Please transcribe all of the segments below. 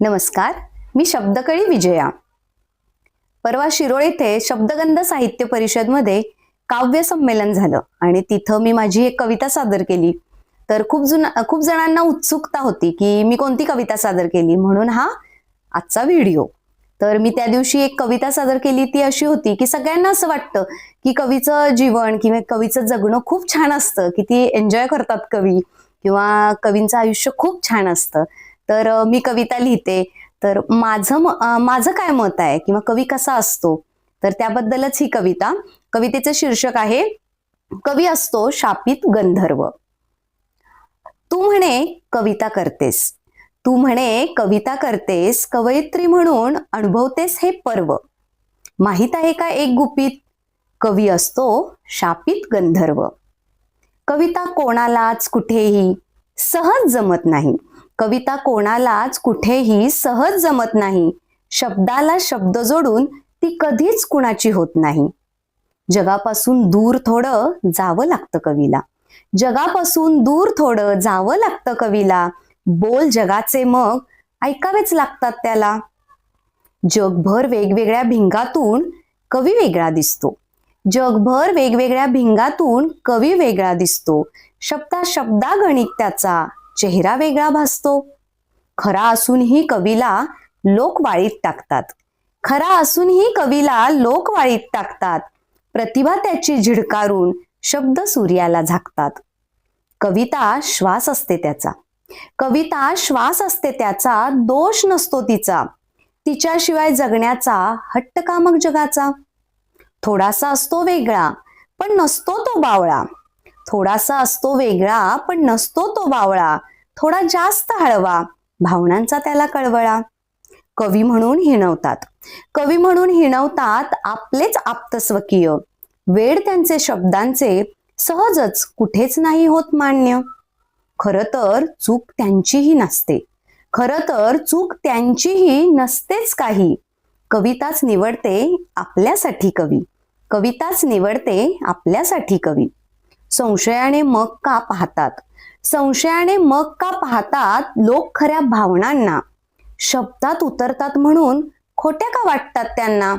नमस्कार मी शब्दकळी विजया. परवा शिरोळ येथे शब्दगंध साहित्य परिषदमध्ये काव्य संमेलन झालं आणि तिथं मी माझी एक कविता सादर केली. तर खूप जुना खूप जणांना उत्सुकता होती की मी कोणती कविता सादर केली म्हणून हा आजचा व्हिडिओ. तर मी त्या दिवशी एक कविता सादर केली ती अशी होती की सगळ्यांना असं वाटतं की कवीचं जीवन किंवा कवीचं जगणं खूप छान असतं की ती एन्जॉय करतात कवी किंवा कवींचं आयुष्य खूप छान असतं. तर मी कविता लिहिते. तर माझं माझं काय मत आहे किंवा कवी कसा असतो? तर त्याबद्दलच ही कविता. कवितेचं शीर्षक आहे कवी असतो शापित गंधर्व. तू म्हणे कविता करतेस. तू म्हणे कविता करतेस कवयित्री म्हणून अनुभवतेस हे पर्व. माहीत आहे का एक गुपित? कवी असतो शापित गंधर्व. कविता कोणालाच कुठेही सहज जमत नाही. कविता कोणालाच कुठेही सहज जमत नाही. शब्दाला शब्द जोडून ती कधीच कुणाची होत नाही. जगापासून दूर थोडं जावं लागतं कवीला. जगापासून दूर थोडं जावं लागतं कवीला. बोल जगाचे मग ऐकावेच लागतात त्याला. जगभर वेगवेगळ्या भिंगातून कवी वेगळा दिसतो. जगभर वेगवेगळ्या भिंगातून कवी वेगळा दिसतो. शब्दा शब्दा गणित त्याचा. चेहरा वेगळा भासतो. खरा असूनही कवीला लोक वाळीत टाकतात. खरा असूनही कवीला लोक वाळीत टाकतात. प्रतिभा त्याची झिडकारून शब्द सूर्याला झाकतात. कविता श्वास असते त्याचा. कविता श्वास असते त्याचा दोष नसतो तिचा. तिच्याशिवाय जगण्याचा हट्ट का मग जगाचा. थोडासा असतो वेगळा पण नसतो तो बावळा. थोडासा असतो वेगळा पण नसतो तो बावळा. थोडा जास्त हळवा. भावनांचा त्याला कळवळा. कवी म्हणून हिणवतात. कवी म्हणून हिणवतात आपलेच आप्तस्वकीय. वेड त्यांचे शब्दांचे सहजच कुठेच नाही होत मान्य. खरं तर चूक त्यांचीही नसते. खरं तर चूक त्यांचीही नसतेच काही. कविताच निवडते आपल्यासाठी कवी. कविताच निवडते आपल्यासाठी कवी. संशयाने मग का पाहतात? संशयाने मग का पाहतात लोक खऱ्या भावनांना? शब्दात उतरतात म्हणून खोट्या का वाटतात त्यांना?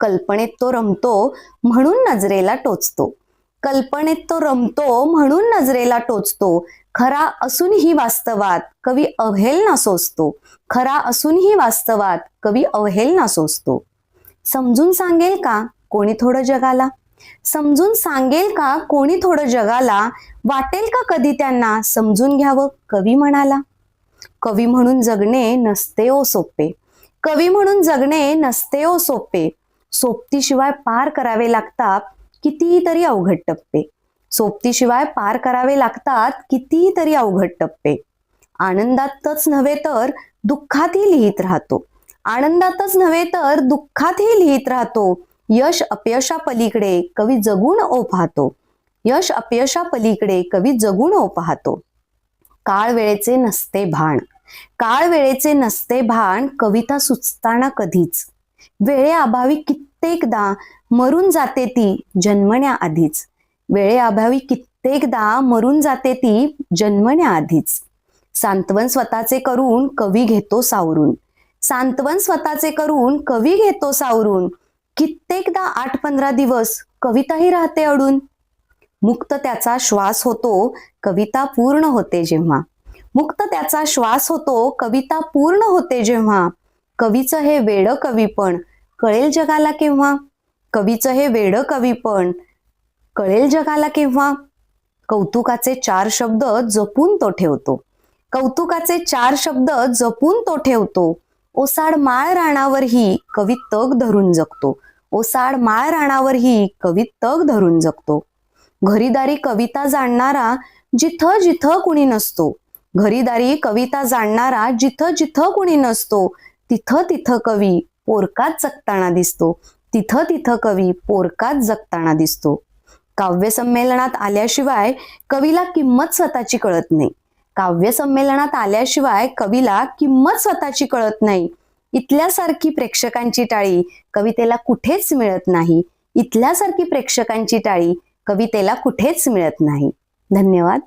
कल्पनेत तो रमतो म्हणून नजरेला टोचतो. कल्पनेत तो रमतो म्हणून नजरेला टोचतो. खरा असूनही वास्तवात कवी अवहेलना सोसतो. खरा असूनही वास्तवात कवी अवहेलना सोसतो. समजून सांगेल का कोणी थोडं जगाला? समजून सांगेल का कोणी थोडं जगाला? वाटेल का कधी त्यांना? समजून घ्यावं कवी म्हणाला. कवी म्हणून जगणे नसते ओ सोपे. कवी म्हणून जगणे नसते ओ सोपे. सोबतीशिवाय पार करावे लागतात कितीतरी अवघड टप्पे. सोबतीशिवाय पार करावे लागतात कितीतरी अवघड टप्पे. आनंदातच नव्हे तर दुःखातही लिहित राहतो. आनंदातच नव्हे तर दुःखातही लिहित राहतो. यश अपयशा पलीकडे कवी जगून ओ पाहतो यश अपयशा पलीकडे कवी जगून ओ पाहतो काळ वेळेचे नसते भान. काळ वेळेचे नसते भान कविता सुचताना कधीच. वेळेअभावी कित्येकदा मरून जाते ती जन्मण्याआधीच. वेळेअभावी कित्येकदा मरून जाते ती जन्मण्याआधीच. सांत्वन स्वतःचे करून कवी घेतो सावरून. सांत्वन स्वतःचे करून कवी घेतो सावरून. कित्येकदा आठ पंधरा दिवस कविताही राहते अडून. मुक्त त्याचा श्वास होतो कविता पूर्ण होते जेव्हा. मुक्त त्याचा श्वास होतो कविता पूर्ण होते जेव्हा. कवीचं हे वेड कवीपण कळेल जगाला केव्हा? कवीचं हे वेड कवीपण कळेल जगाला केव्हा? कौतुकाचे चार शब्द जपून तो ठेवतो. कौतुकाचे चार शब्द जपून तो ठेवतो. ओसाड माळ राणावरही कवी तग धरून जगतो. ओसाड माळ राणावरही कवी तग धरून जगतो. घरीदारी कविता जाणणारा जिथं जिथं कुणी नसतो. घरीदारी कविता जाणणारा जिथं जिथं कुणी नसतो तिथं तिथं कवी पोरकात जगताना दिसतो. तिथं तिथं कवी पोरकात जगताना दिसतो. काव्य संमेलनात आल्याशिवाय कवीला किंमत स्वतःची कळत नाही. काव्य संमेलनात आल्याशिवाय कवीला किंमत स्वतःची कळत नाही. इथल्यासारखी प्रेक्षकांची टाळी कवितेला कुठेच मिळत नाही. इथल्यासारखी प्रेक्षकांची टाळी कवितेला कुठेच मिळत नाही. धन्यवाद.